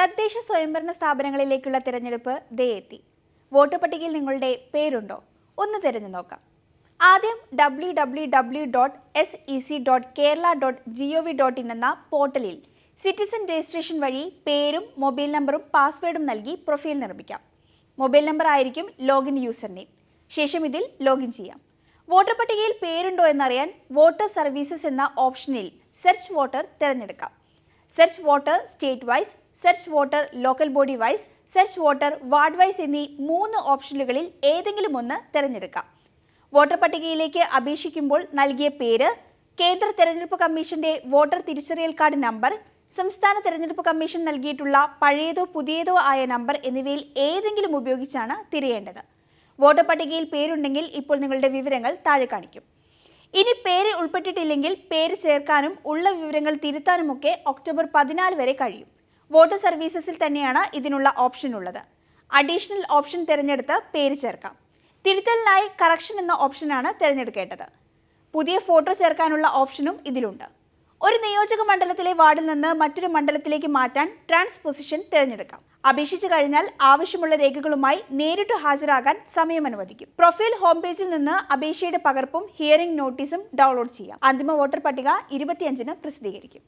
തദ്ദേശ സ്വയംഭരണ സ്ഥാപനങ്ങളിലേക്കുള്ള തിരഞ്ഞെടുപ്പ് ദേ എത്തി. വോട്ടർ പട്ടികയിൽ നിങ്ങളുടെ പേരുണ്ടോ? ഒന്ന് തിരഞ്ഞു നോക്കാം. ആദ്യം W W W dot S E C dot Kerala dot G O V dot in എന്ന പോർട്ടലിൽ സിറ്റിസൺ രജിസ്ട്രേഷൻ വഴി പേരും മൊബൈൽ നമ്പറും പാസ്വേഡും നൽകി പ്രൊഫൈൽ നിർമ്മിക്കാം. മൊബൈൽ നമ്പർ ആയിരിക്കും ലോഗിൻ യൂസർ നെയിം. ശേഷം ഇതിൽ ലോഗിൻ ചെയ്യാം. വോട്ടർ പട്ടികയിൽ പേരുണ്ടോ എന്നറിയാൻ വോട്ടർ സർവീസസ് എന്ന ഓപ്ഷനിൽ സെർച്ച് വോട്ടർ തിരഞ്ഞെടുക്കാം. Search voter state wise search voter local body wise search voter ward wise എന്നീ മൂന്ന് ഓപ്ഷനുകളിൽ ഏതെങ്കിലും ഒന്ന് തിരഞ്ഞെടുക്കാം. വോട്ടർ പട്ടികയിലേക്ക് അപേക്ഷിക്കുമ്പോൾ നൽകിയ പേര് കേന്ദ്ര തെരഞ്ഞെടുപ്പ് കമ്മീഷന്റെ വോട്ടർ തിരിച്ചറിയൽ കാർഡ് നമ്പർ സംസ്ഥാന തെരഞ്ഞെടുപ്പ് കമ്മീഷൻ നൽകിയിട്ടുള്ള പഴയതോ പുതിയതോ ആയ നമ്പർ എന്നിവയിൽ ഏതെങ്കിലും ഉപയോഗിച്ചാണ് തിരയേണ്ടത്. വോട്ടർ പട്ടികയിൽ പേരുണ്ടെങ്കിൽ ഇപ്പോൾ നിങ്ങളുടെ വിവരങ്ങൾ താഴെ കാണിക്കും. ഇനി പേര് ഉൾപ്പെട്ടിട്ടില്ലെങ്കിൽ പേര് ചേർക്കാനും ഉള്ള വിവരങ്ങൾ തിരുത്താനുമൊക്കെ ഒക്ടോബർ പതിനാല് വരെ കഴിയും. വോട്ടർ സർവീസസിൽ തന്നെയാണ് ഇതിനുള്ള ഓപ്ഷൻ ഉള്ളത്. അഡീഷണൽ ഓപ്ഷൻ തിരഞ്ഞെടുത്ത് പേര് ചേർക്കാം. തിരുത്തലിനായി കറക്ഷൻ എന്ന ഓപ്ഷനാണ് തിരഞ്ഞെടുക്കേണ്ടത്. പുതിയ ഫോട്ടോ ചേർക്കാനുള്ള ഓപ്ഷനും ഇതിലുണ്ട്. ഒരു നിയോജക മണ്ഡലത്തിലെ വാർഡിൽ നിന്ന് മറ്റൊരു മണ്ഡലത്തിലേക്ക് മാറ്റാൻ ട്രാൻസ്പൊസിഷൻ തിരഞ്ഞെടുക്കാം. അപേക്ഷിച്ചു കഴിഞ്ഞാൽ ആവശ്യമുള്ള രേഖകളുമായി നേരിട്ട് ഹാജരാകാൻ സമയം അനുവദിക്കും. പ്രൊഫൈൽ ഹോം പേജിൽ നിന്ന് അപേക്ഷയുടെ പകർപ്പും ഹിയറിംഗ് നോട്ടീസും ഡൗൺലോഡ് ചെയ്യാം. അന്തിമ വോട്ടർ പട്ടിക ഇരുപത്തിയഞ്ചിന് പ്രസിദ്ധീകരിക്കും.